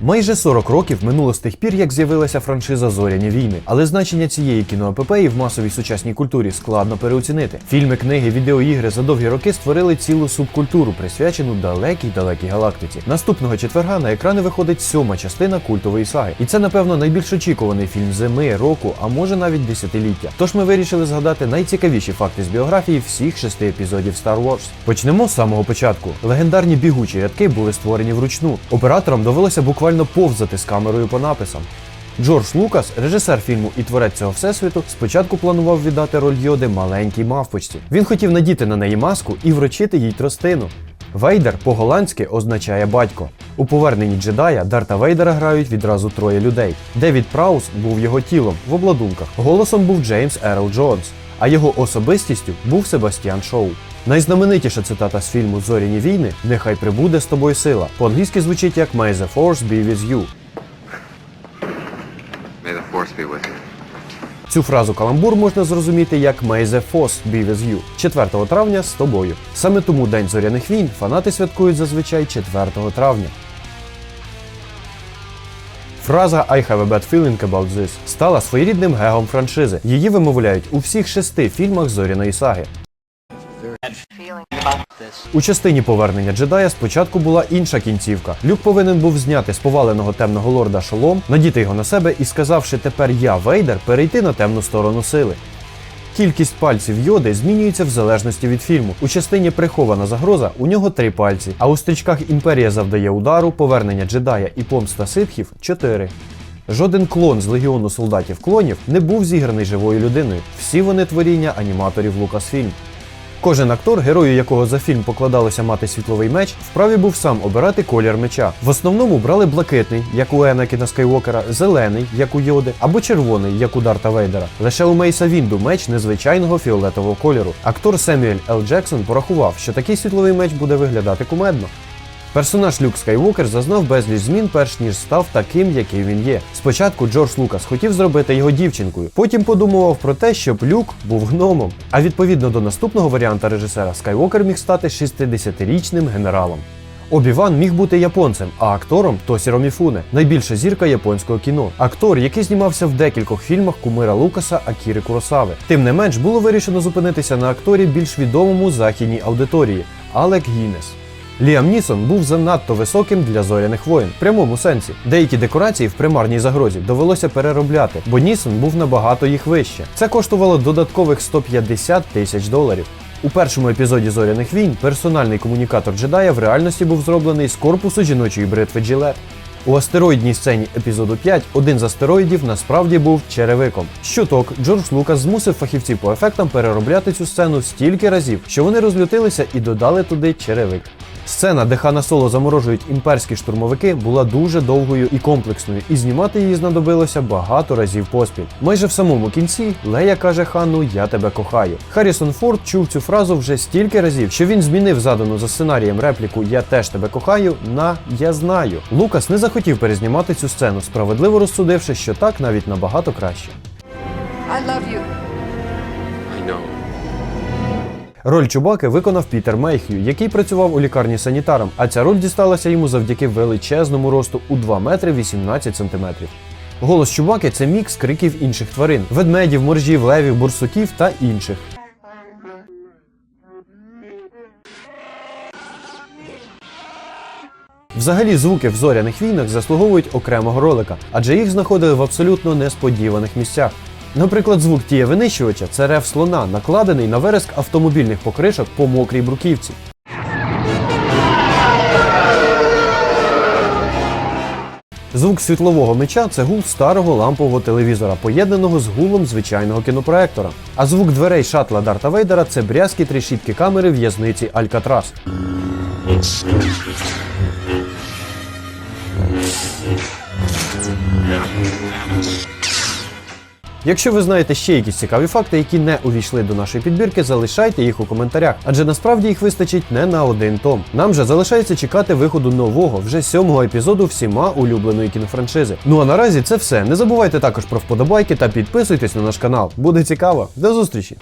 Майже 40 років минуло з тих пір, як з'явилася франшиза Зоряні війни, але значення цієї кіноепопеї в масовій сучасній культурі складно переоцінити. Фільми, книги, відеоігри за довгі роки створили цілу субкультуру, присвячену далекій далекій галактиці. Наступного четверга на екрани виходить сьома частина культової саги, і це, напевно, найбільш очікуваний фільм зими, року, а може навіть десятиліття. Тож ми вирішили згадати найцікавіші факти з біографії всіх шести епізодів Star Wars. Почнемо з самого початку. Легендарні бігучі рядки були створені вручну. Операторам довелося буквально повзати з камерою по написам. Джордж Лукас, режисер фільму і творець цього всесвіту, спочатку планував віддати роль Йоди маленькій мавпочці. Він хотів надіти на неї маску і вручити їй тростину. Вейдер по-голландськи означає батько. У поверненні джедая Дарта Вейдера грають відразу троє людей. Девід Праус був його тілом в обладунках. Голосом був Джеймс Ерл Джонс, а його особистістю був Себастьян Шоу. Найзнаменитіша цитата з фільму Зоряні війни Нехай прибуде з тобою сила. По-англійськи звучить як May the Force be with you. May the force be with you. Цю фразу каламбур можна зрозуміти як May the Force be with you 4 травня з тобою. Саме тому День зоряних війн фанати святкують зазвичай 4 травня. Фраза I have a bad feeling about this стала своєрідним гегом франшизи. Її вимовляють у всіх шести фільмах зоряної саги. У частині повернення джедая спочатку була інша кінцівка. Люк повинен був зняти з поваленого темного лорда шолом, надіти його на себе і, сказавши тепер я Вейдер, перейти на темну сторону сили. Кількість пальців йоди змінюється в залежності від фільму. У частині прихована загроза у нього три пальці, а у стрічках Імперія завдає удару, повернення джедая і помста ситхів чотири. Жоден клон з легіону солдатів клонів не був зіграний живою людиною. Всі вони творіння аніматорів Lucasfilm. Кожен актор, герою якого за фільм покладалося мати світловий меч, вправі був сам обирати колір меча. В основному брали блакитний, як у Енакіна Скайуокера, зелений, як у Йоди, або червоний, як у Дарта Вейдера. Лише у Мейса Вінду меч незвичайного фіолетового кольору. Актор Семюель Л. Джексон порахував, що такий світловий меч буде виглядати кумедно. Персонаж Люк Скайуокер зазнав безліч змін, перш ніж став таким, який він є. Спочатку Джордж Лукас хотів зробити його дівчинкою, потім подумував про те, щоб Люк був гномом. А відповідно до наступного варіанта режисера, Скайуокер міг стати 60-річним генералом. Обі-Ван міг бути японцем, а актором Тосіро Міфуне, найбільша зірка японського кіно. Актор, який знімався в декількох фільмах кумира Лукаса Акіри Куросави. Тим не менш, було вирішено зупинитися на акторі більш відомому західній аудиторії Алек Гіннес. Ліам Нісон був занадто високим для зоряних воїн в прямому сенсі. Деякі декорації в примарній загрозі довелося переробляти, бо Нісон був набагато їх вище. Це коштувало додаткових 150 тисяч доларів. У першому епізоді зоряних війн персональний комунікатор джедая в реальності був зроблений з корпусу жіночої бритви Джилет. У астероїдній сцені епізоду 5 один з астероїдів насправді був черевиком. Щоток Джордж Лукас змусив фахівців по ефектам переробляти цю сцену стільки разів, що вони розлютилися і додали туди черевик. Сцена, де Хана Соло заморожують імперські штурмовики, була дуже довгою і комплексною, і знімати її знадобилося багато разів поспіль. Майже в самому кінці Лея каже Хану Я тебе кохаю. Харрісон Форд чув цю фразу вже стільки разів, що він змінив задану за сценарієм репліку Я теж тебе кохаю на Я знаю. Лукас не захотів перезнімати цю сцену, справедливо розсудивши, що так навіть набагато краще. I love you. I know. Роль Чубаки виконав Пітер Мейхью, який працював у лікарні санітаром, а ця роль дісталася йому завдяки величезному росту у 2 метри 18 сантиметрів. Голос Чубаки це мікс криків інших тварин: ведмедів, моржів, левів, бурсуків та інших. Взагалі, звуки в зоряних війнах заслуговують окремого ролика, адже їх знаходили в абсолютно несподіваних місцях. Наприклад, звук тіє винищувача це рев слона, накладений на вереск автомобільних покришок по мокрій бруківці. Звук світлового меча це гул старого лампового телевізора, поєднаного з гулом звичайного кінопроектора. А звук дверей шатла Дарта Вейдера це брязкіт решітки камери в'язниці Алькатрас. Якщо ви знаєте ще якісь цікаві факти, які не увійшли до нашої підбірки, залишайте їх у коментарях, адже насправді їх вистачить не на один том. Нам же залишається чекати виходу нового, вже сьомого епізоду всіма улюбленої кінофраншизи. Ну а наразі це все. Не забувайте також про вподобайки та підписуйтесь на наш канал. Буде цікаво. До зустрічі!